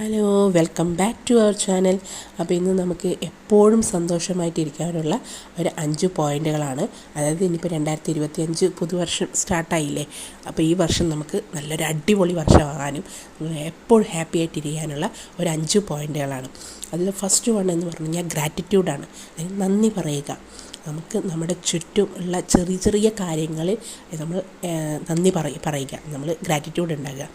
Hello welcome back to our channel അപ്പോൾ ഇന്ന് നമുക്ക് എപ്പോഴും സന്തോഷമായിട്ടിരിക്കാനുള്ള ഒരു അഞ്ച് പോയിന്റുകളാണ് അതായത് ഇനിയിപ്പോൾ രണ്ടായിരത്തി ഇരുപത്തി അഞ്ച് പുതുവർഷം സ്റ്റാർട്ടായില്ലേ അപ്പോൾ ഈ വർഷം നമുക്ക് നല്ലൊരു അടിപൊളി വർഷമാകാനും എപ്പോഴും ഹാപ്പി ആയിട്ടിരിക്കാനുള്ള ഒരു അഞ്ച് പോയിന്റുകളാണ് അതിൽ ഫസ്റ്റ് വൺ എന്ന് പറഞ്ഞു കഴിഞ്ഞാൽ ഗ്രാറ്റിറ്റ്യൂഡാണ് നന്ദി പറയുക. നമുക്ക് നമ്മുടെ ചുറ്റും ഉള്ള ചെറിയ ചെറിയ കാര്യങ്ങളിൽ നമ്മൾ നന്ദി പറ പറയുക. നമ്മൾ ഗ്രാറ്റിറ്റ്യൂഡ് ഉണ്ടാകുക.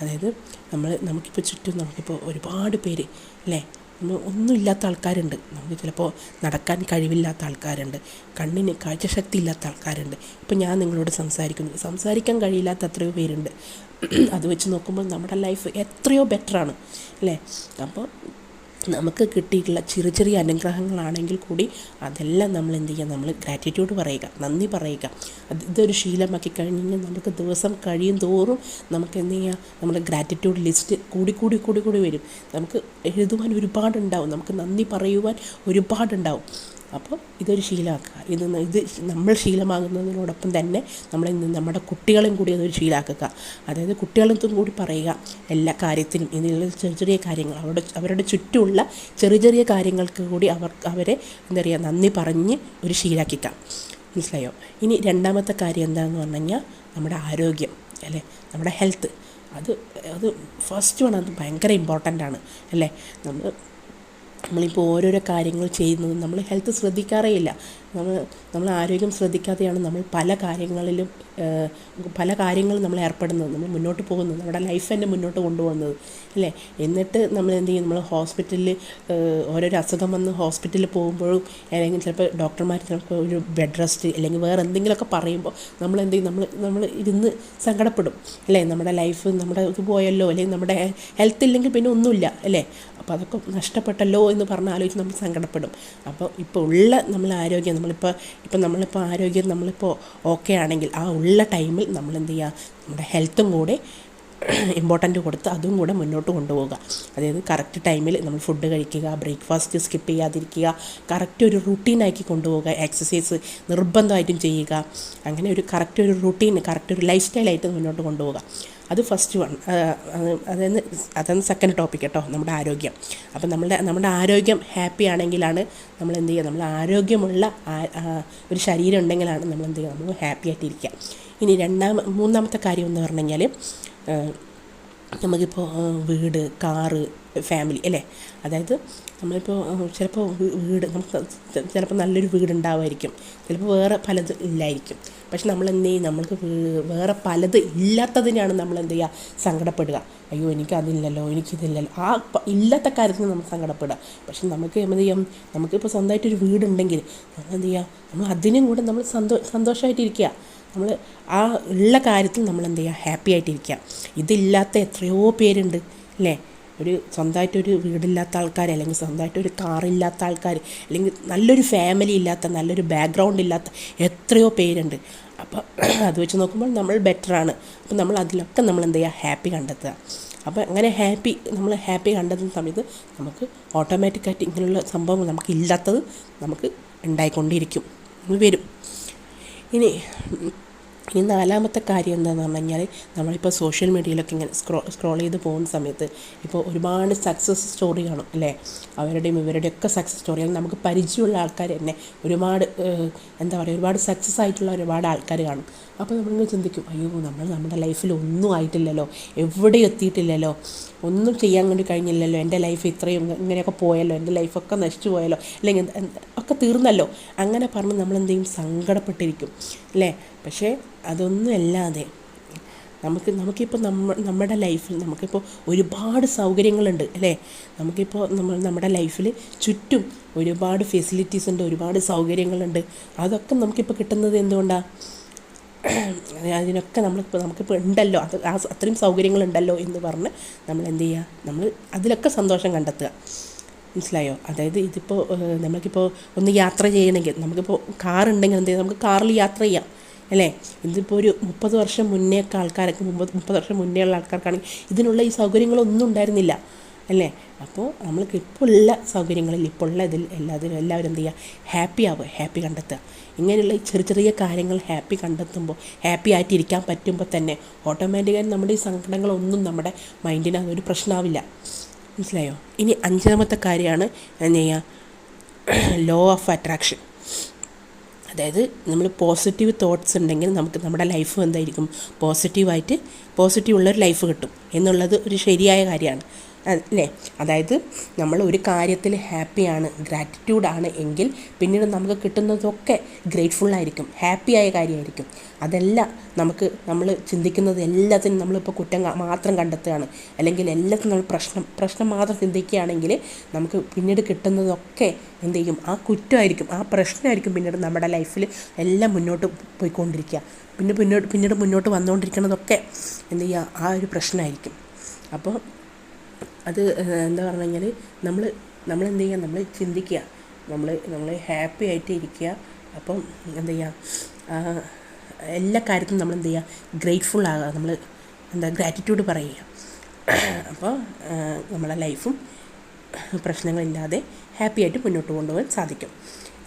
അതായത് നമ്മൾ നമുക്കിപ്പോൾ ചുറ്റും നമുക്കിപ്പോൾ ഒരുപാട് പേര് അല്ലേ? ഒന്നുമില്ലാത്ത ആൾക്കാരുണ്ട്. നമുക്ക് ചിലപ്പോൾ നടക്കാൻ കഴിവില്ലാത്ത ആൾക്കാരുണ്ട്. കണ്ണിന് കാഴ്ചശക്തി ഇല്ലാത്ത ആൾക്കാരുണ്ട്. ഇപ്പം ഞാൻ നിങ്ങളോട് സംസാരിക്കുന്നു. സംസാരിക്കാൻ കഴിയില്ലാത്ത അത്രയോ പേരുണ്ട്. അത് വെച്ച് നോക്കുമ്പോൾ നമ്മുടെ ലൈഫ് എത്രയോ ബെറ്ററാണ് അല്ലേ? അപ്പോൾ നമുക്ക് കിട്ടിയിട്ടുള്ള ചെറിയ ചെറിയ അനുഗ്രഹങ്ങളാണെങ്കിൽ കൂടി അതെല്ലാം നമ്മൾ എന്ത് ചെയ്യുക? നമ്മൾ ഗ്രാറ്റിറ്റ്യൂഡ് പറയുക നന്ദി പറയുക. ഇതൊരു ശീലമാക്കി കഴിഞ്ഞ് കഴിഞ്ഞാൽ നമുക്ക് ദിവസം കഴിയും തോറും നമുക്ക് എന്ത് ചെയ്യുക? നമ്മുടെ ഗ്രാറ്റിറ്റ്യൂഡ് ലിസ്റ്റ് കൂടി കൂടി കൂടി കൂടി വരും. നമുക്ക് എഴുതുവാൻ ഒരുപാടുണ്ടാവും. നമുക്ക് നന്ദി പറയുവാൻ ഒരുപാടുണ്ടാവും. അപ്പോൾ ഇതൊരു ശീലമാക്കുക. ഇത് ഇത് നമ്മൾ ശീലമാകുന്നതിനോടൊപ്പം തന്നെ നമ്മൾ നമ്മുടെ കുട്ടികളെയും കൂടി അതൊരു ശീലമാക്കുക. അതായത് കുട്ടികളത്തും കൂടി പറയുക എല്ലാ കാര്യത്തിനും. ഇതിനുള്ള ചെറിയ ചെറിയ കാര്യങ്ങൾ അവരുടെ അവരുടെ ചുറ്റുമുള്ള ചെറിയ ചെറിയ കാര്യങ്ങൾക്ക് കൂടി അവർ അവരെ എന്താ പറയുക നന്ദി പറഞ്ഞ് ഒരു ശീലാക്കിക്കാം മനസ്സിലായോ? ഇനി രണ്ടാമത്തെ കാര്യം എന്താണെന്ന് പറഞ്ഞു കഴിഞ്ഞാൽ നമ്മുടെ ആരോഗ്യം അല്ലേ? നമ്മുടെ ഹെൽത്ത്. അത് അത് ഫസ്റ്റ് വൺ അത് ഭയങ്കര ഇമ്പോർട്ടന്റ് ആണ് അല്ലേ? നമ്മൾ നമ്മളിപ്പോൾ ഓരോരോ കാര്യങ്ങൾ ചെയ്യുന്നത് നമ്മൾ ഹെൽത്ത് ശ്രദ്ധിക്കാറേ ഇല്ല നമ്മൾ നമ്മൾ ആരോഗ്യം ശ്രദ്ധിക്കാതെയാണ് നമ്മൾ പല കാര്യങ്ങളിലും പല കാര്യങ്ങളും നമ്മൾ ഏർപ്പെടുന്നത് നമ്മൾ മുന്നോട്ട് പോകുന്നത് നമ്മുടെ ലൈഫ് തന്നെ മുന്നോട്ട് കൊണ്ടുപോകുന്നത് അല്ലേ? എന്നിട്ട് നമ്മൾ എന്ത് ചെയ്യും? നമ്മൾ ഹോസ്പിറ്റലിൽ ഓരോരോ അസുഖം വന്ന് ഹോസ്പിറ്റലിൽ പോകുമ്പോഴും അല്ലെങ്കിൽ ചിലപ്പോൾ ഡോക്ടർമാർ ചിലപ്പോൾ ഒരു ബെഡ് റെസ്റ്റ് അല്ലെങ്കിൽ വേറെ എന്തെങ്കിലുമൊക്കെ പറയുമ്പോൾ നമ്മൾ എന്ത് ചെയ്യും? നമ്മൾ നമ്മൾ ഇരുന്ന് സങ്കടപ്പെടും അല്ലേ? നമ്മുടെ ലൈഫ് നമ്മുടെ ഇത് പോയല്ലോ അല്ലെങ്കിൽ നമ്മുടെ ഹെൽത്ത് ഇല്ലെങ്കിൽ പിന്നെ ഒന്നുമില്ല അല്ലേ? അപ്പോൾ അതൊക്കെ നഷ്ടപ്പെട്ടല്ലോ എന്ന് പറഞ്ഞ് ആലോചിച്ച് നമ്മൾ സങ്കടപ്പെടും. അപ്പോൾ ഇപ്പോൾ ഉള്ള നമ്മൾ ആരോഗ്യം നമ്മളിപ്പോൾ ഇപ്പം നമ്മളിപ്പോൾ ആരോഗ്യം നമ്മളിപ്പോൾ ഓക്കെ ആണെങ്കിൽ ആ ഉള്ള ടൈമിൽ നമ്മൾ എന്ത് ചെയ്യുക നമ്മുടെ ഹെൽത്തും കൂടെ ഇമ്പോർട്ടന്റ് കൊടുത്ത് അതും കൂടെ മുന്നോട്ട് കൊണ്ടുപോകുക അതായത് കറക്റ്റ് ടൈമിൽ നമ്മൾ ഫുഡ് കഴിക്കുക ബ്രേക്ക്ഫാസ്റ്റ് സ്കിപ്പ് ചെയ്യാതിരിക്കുക കറക്റ്റ് ഒരു റുട്ടീനാക്കി കൊണ്ടുപോകുക എക്സസൈസ് നിർബന്ധമായിട്ടും ചെയ്യുക. അങ്ങനെ ഒരു കറക്റ്റ് ഒരു റുട്ടീൻ കറക്റ്റ് ഒരു ലൈഫ് സ്റ്റൈലായിട്ട് മുന്നോട്ട് കൊണ്ടുപോകുക അത് ഫസ്റ്റ് വൺ അതായത് അതാണ് സെക്കൻഡ് ടോപ്പിക് കേട്ടോ നമ്മുടെ ആരോഗ്യം. അപ്പം നമ്മുടെ നമ്മുടെ ആരോഗ്യം ഹാപ്പി ആണെങ്കിലാണ് നമ്മൾ എന്ത് ചെയ്യുക? നമ്മൾ ആരോഗ്യമുള്ള ഒരു ശരീരം ഉണ്ടെങ്കിലാണ് നമ്മൾ എന്ത് ചെയ്യുക? നമ്മൾ ഹാപ്പി ആയിട്ടിരിക്കുക. ഇനി രണ്ടാമ മൂന്നാമത്തെ കാര്യം എന്ന് പറഞ്ഞു കഴിഞ്ഞാൽ നമുക്കിപ്പോൾ വീട് കാറ് ഫാമിലി അല്ലേ? അതായത് നമ്മളിപ്പോൾ ചിലപ്പോൾ വീട് നമുക്ക് ചിലപ്പോൾ നല്ലൊരു വീട് വീടുണ്ടാവുമായിരിക്കും ചിലപ്പോൾ വേറെ പലത് ഇല്ലായിരിക്കും. പക്ഷെ നമ്മൾ എന്ത് ചെയ്യും? നമ്മൾക്ക് വേറെ പലത് ഇല്ലാത്തതിനാണ് നമ്മൾ എന്ത് ചെയ്യുക സങ്കടപ്പെടുക. അയ്യോ എനിക്ക് അതില്ലല്ലോ എനിക്കിതില്ലല്ലോ. ആ ഇല്ലാത്ത കാര്യത്തിന് നമ്മൾ സങ്കടപ്പെടുക. പക്ഷെ നമുക്ക് എന്ത് ചെയ്യാം? നമുക്കിപ്പോൾ സ്വന്തമായിട്ടൊരു വീടുണ്ടെങ്കിൽ നമ്മൾ എന്ത് ചെയ്യുക നമ്മൾ അതിനും കൂടെ നമ്മൾ സന്തോ സന്തോഷമായിട്ടിരിക്കുക നമ്മൾ ആ ഉള്ള കാര്യത്തിൽ നമ്മൾ എന്ത് ചെയ്യുക? ഹാപ്പി ആയിട്ടിരിക്കുക. ഇതില്ലാത്ത എത്രയോ പേരുണ്ട് അല്ലേ? ഒരു സ്വന്തമായിട്ടൊരു വീടില്ലാത്ത ആൾക്കാർ അല്ലെങ്കിൽ സ്വന്തമായിട്ടൊരു കാറില്ലാത്ത ആൾക്കാർ അല്ലെങ്കിൽ നല്ലൊരു ഫാമിലി ഇല്ലാത്ത നല്ലൊരു ബാക്ക്ഗ്രൗണ്ട് ഇല്ലാത്ത എത്രയോ പേരുണ്ട്. അപ്പോൾ അത് വെച്ച് നോക്കുമ്പോൾ നമ്മൾ ബെറ്ററാണ് അപ്പോൾ നമ്മൾ അതിലൊക്കെ നമ്മൾ എന്ത് ചെയ്യുക? ഹാപ്പി കണ്ടെത്തുക. അപ്പോൾ അങ്ങനെ ഹാപ്പി നമ്മൾ ഹാപ്പി കണ്ടെത്തുന്ന സമയത്ത് നമുക്ക് ഓട്ടോമാറ്റിക്കായിട്ട് ഇങ്ങനെയുള്ള സംഭവങ്ങൾ നമുക്ക് ഇല്ലാത്തത് നമുക്ക് ഉണ്ടായിക്കൊണ്ടിരിക്കും. വരും. ഇനി ഇനി നാലാമത്തെ കാര്യം എന്താണെന്ന് പറഞ്ഞു കഴിഞ്ഞാൽ നമ്മളിപ്പോൾ സോഷ്യൽ മീഡിയയിലൊക്കെ ഇങ്ങനെ സ്ക്രോ സ്ക്രോൾ ചെയ്ത് പോകുന്ന സമയത്ത് ഇപ്പോൾ ഒരുപാട് സക്സസ് സ്റ്റോറി കാണും അല്ലേ? അവരുടെയും ഇവരുടെയും ഒക്കെ സക്സസ് സ്റ്റോറി നമുക്ക് പരിചയമുള്ള ആൾക്കാർ തന്നെ ഒരുപാട് എന്താ പറയുക ഒരുപാട് സക്സസ് ആയിട്ടുള്ള ഒരുപാട് ആൾക്കാർ കാണും. അപ്പോൾ നമ്മളിങ്ങനെ ചിന്തിക്കും അയ്യോ നമ്മൾ നമ്മുടെ ലൈഫിൽ ഒന്നും ആയിട്ടില്ലല്ലോ. എവിടെ എത്തിയിട്ടില്ലല്ലോ? ഒന്നും ചെയ്യാൻ വേണ്ടി കഴിഞ്ഞില്ലല്ലോ. എന്റെ ലൈഫ് ഇത്രയും ഇങ്ങനെയൊക്കെ പോയല്ലോ. എന്റെ ലൈഫൊക്കെ നശിച്ചു പോയല്ലോ. അല്ലെങ്കിൽ ഒക്കെ തീർന്നല്ലോ. അങ്ങനെ പറഞ്ഞ് നമ്മൾ എന്തെങ്കിലും സങ്കടപ്പെട്ടിരിക്കും. അല്ലേ? പക്ഷേ അതൊന്നും അല്ലാതെ നമുക്ക് നമുക്കിപ്പോൾ നമ്മ നമ്മുടെ ലൈഫിൽ നമുക്കിപ്പോൾ ഒരുപാട് സൗകര്യങ്ങളുണ്ട്. അല്ലേ? നമുക്കിപ്പോൾ നമ്മൾ നമ്മുടെ ലൈഫിൽ ചുറ്റും ഒരുപാട് ഫെസിലിറ്റീസ് ഉണ്ട്. ഒരുപാട് സൗകര്യങ്ങളുണ്ട്. അതൊക്കെ നമുക്കിപ്പോൾ കിട്ടുന്നത് എന്തുകൊണ്ടാണ് അതിനൊക്കെ നമ്മളിപ്പോൾ നമുക്കിപ്പോൾ ഉണ്ടല്ലോ. അത് ആ അത്രയും സൗകര്യങ്ങളുണ്ടല്ലോ എന്ന് പറഞ്ഞ് നമ്മൾ എന്ത് ചെയ്യുക നമ്മൾ അതിലൊക്കെ സന്തോഷം കണ്ടെത്തുക. മനസ്സിലായോ? അതായത് ഇതിപ്പോൾ നമുക്കിപ്പോൾ ഒന്ന് യാത്ര ചെയ്യണമെങ്കിൽ നമുക്കിപ്പോൾ കാർ ഉണ്ടെങ്കിൽ എന്ത് ചെയ്യാം? നമുക്ക് കാറിൽ യാത്ര ചെയ്യാം. അല്ലേ? ഇതിപ്പോൾ ഒരു മുപ്പത് വർഷം മുന്നേ ഒക്കെ ആൾക്കാരൊക്കെ മുപ്പത് മുപ്പത് വർഷം മുന്നേ ഉള്ള ആൾക്കാർക്കാണെങ്കിൽ ഇതിനുള്ള ഈ സൗകര്യങ്ങളൊന്നും ഉണ്ടായിരുന്നില്ല. അല്ലേ? അപ്പോൾ നമ്മൾക്ക് ഇപ്പോൾ ഉള്ള സൗകര്യങ്ങളിൽ ഇപ്പോൾ ഉള്ള ഇതിൽ എല്ലാത്തിനും എല്ലാവരും എന്ത് ചെയ്യുക ഹാപ്പി ആവുക ഹാപ്പി കണ്ടെത്തുക. ഇങ്ങനെയുള്ള ചെറിയ ചെറിയ കാര്യങ്ങൾ ഹാപ്പി കണ്ടെത്തുമ്പോൾ ഹാപ്പി ആയിട്ടിരിക്കാൻ പറ്റുമ്പോൾ തന്നെ ഓട്ടോമാറ്റിക്കായി നമ്മുടെ ഈ സങ്കടങ്ങളൊന്നും നമ്മുടെ മൈൻഡിന് അതൊരു പ്രശ്നമാവില്ല മനസ്സിലായോ? ഇനി അഞ്ചാമത്തെ കാര്യമാണ് എന്താ ചെയ്യുക ലോ ഓഫ് അട്രാക്ഷൻ അതായത് നമ്മൾ പോസിറ്റീവ് തോട്ട്സ് ഉണ്ടെങ്കിൽ നമുക്ക് നമ്മുടെ ലൈഫ് എന്തായിരിക്കും? പോസിറ്റീവായിട്ട് പോസിറ്റീവ് ഉള്ളൊരു ലൈഫ് കിട്ടും. എന്നുള്ളത് ഒരു ശരിയായ കാര്യമാണ്. അല്ലേ? അതായത് നമ്മൾ ഒരു കാര്യത്തിൽ ഹാപ്പിയാണ് ഗ്രാറ്റിറ്റ്യൂഡാണ് എങ്കിൽ പിന്നീട് നമുക്ക് കിട്ടുന്നതൊക്കെ ഗ്രേറ്റ്ഫുൾ ആയിരിക്കും ഹാപ്പിയായ കാര്യമായിരിക്കും. അതെല്ലാം നമുക്ക് നമ്മൾ ചിന്തിക്കുന്നത് എല്ലാത്തിനും നമ്മളിപ്പോൾ കുറ്റം മാത്രം കണ്ടെത്തുകയാണ്. അല്ലെങ്കിൽ എല്ലാത്തിനും നമ്മൾ പ്രശ്നം പ്രശ്നം മാത്രം ചിന്തിക്കുകയാണെങ്കിൽ നമുക്ക് പിന്നീട് കിട്ടുന്നതൊക്കെ എന്ത് ചെയ്യും? ആ കുറ്റമായിരിക്കും ആ പ്രശ്നമായിരിക്കും പിന്നീട് നമ്മുടെ ലൈഫിൽ എല്ലാം മുന്നോട്ട് പോയിക്കൊണ്ടിരിക്കുക. പിന്നെ പിന്നോട്ട് പിന്നീട് മുന്നോട്ട് വന്നുകൊണ്ടിരിക്കുന്നതൊക്കെ എന്ത് ചെയ്യുക? ആ ഒരു പ്രശ്നമായിരിക്കും. അപ്പോൾ അത് എന്താ പറഞ്ഞു കഴിഞ്ഞാൽ നമ്മൾ നമ്മൾ എന്ത് ചെയ്യുക നമ്മൾ ചിന്തിക്കുക നമ്മൾ നമ്മൾ ഹാപ്പി ആയിട്ട് ഇരിക്കുക അപ്പം എന്താ ചെയ്യുക എല്ലാ കാര്യത്തിനും നമ്മൾ എന്ത് ചെയ്യുക ഗ്രേറ്റ്ഫുൾ ആകുക നമ്മൾ എന്താ? ഗ്രാറ്റിറ്റ്യൂഡ് പറയുക അപ്പോൾ നമ്മളെ ലൈഫും പ്രശ്നങ്ങളില്ലാതെ ഹാപ്പി ആയിട്ട് മുന്നോട്ട് കൊണ്ടുപോകാൻ സാധിക്കും.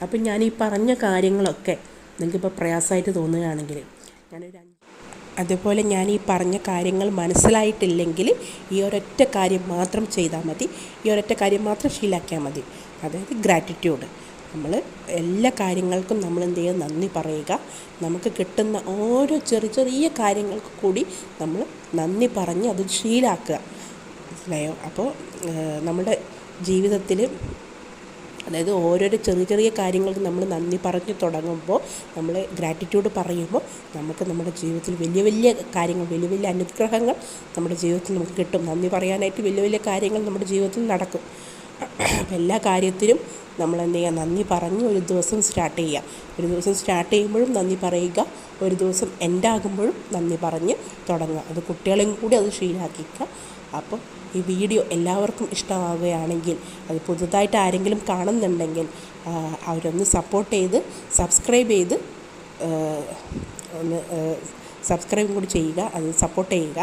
അപ്പം ഞാൻ ഈ പറഞ്ഞ കാര്യങ്ങളൊക്കെ നിങ്ങൾക്കിപ്പോൾ പ്രയാസമായിട്ട് തോന്നുകയാണെങ്കിൽ ഞാനൊരു അതുപോലെ ഞാൻ ഈ പറഞ്ഞ കാര്യങ്ങൾ മനസ്സിലായിട്ടില്ലെങ്കിൽ ഈ ഒരൊറ്റ കാര്യം മാത്രം ചെയ്താൽ മതി. ഈ ഒരൊറ്റ കാര്യം മാത്രം ശീലാക്കിയാൽ മതി. അതായത് ഗ്രാറ്റിറ്റ്യൂഡ് നമ്മൾ എല്ലാ കാര്യങ്ങൾക്കും നമ്മൾ എന്ത് ചെയ്യുക? നന്ദി പറയുക. നമുക്ക് കിട്ടുന്ന ഓരോ ചെറിയ ചെറിയ കാര്യങ്ങൾക്ക് കൂടി നമ്മൾ നന്ദി പറഞ്ഞ് അത് ശീലാക്കുക. മനസ്സിലായോ? അപ്പോൾ നമ്മുടെ ജീവിതത്തിൽ അതായത് ഓരോരോ ചെറിയ ചെറിയ കാര്യങ്ങൾക്ക് നമ്മൾ നന്ദി പറഞ്ഞു തുടങ്ങുമ്പോൾ നമ്മൾ ഗ്രാറ്റിറ്റ്യൂഡ് പറയുമ്പോൾ നമുക്ക് നമ്മുടെ ജീവിതത്തിൽ വലിയ വലിയ കാര്യങ്ങൾ വലിയ വലിയ അനുഗ്രഹങ്ങൾ നമ്മുടെ ജീവിതത്തിൽ നമുക്ക് കിട്ടും. നന്ദി പറയാനായിട്ട് വലിയ വലിയ കാര്യങ്ങൾ നമ്മുടെ ജീവിതത്തിൽ നടക്കും. എല്ലാ കാര്യത്തിലും നമ്മൾ എന്ത് ചെയ്യുക? നന്ദി പറഞ്ഞ് ഒരു ദിവസം സ്റ്റാർട്ട് ചെയ്യുക. ഒരു ദിവസം സ്റ്റാർട്ട് ചെയ്യുമ്പോഴും നന്ദി പറയുക. ഒരു ദിവസം എൻഡാകുമ്പോഴും നന്ദി പറഞ്ഞ് തുടങ്ങുക. അത് കുട്ടികളെയും കൂടി അത് ശീലാക്കിക്കുക അപ്പോൾ ഈ വീഡിയോ എല്ലാവർക്കും ഇഷ്ടമാവുകയാണെങ്കിൽ അത് പുതുതായിട്ട് ആരെങ്കിലും കാണുന്നുണ്ടെങ്കിൽ അവരൊന്ന് സപ്പോർട്ട് ചെയ്ത് സബ്സ്ക്രൈബ് ചെയ്ത് ഒന്ന് സബ്സ്ക്രൈബും കൂടി ചെയ്യുക അത് സപ്പോർട്ട് ചെയ്യുക.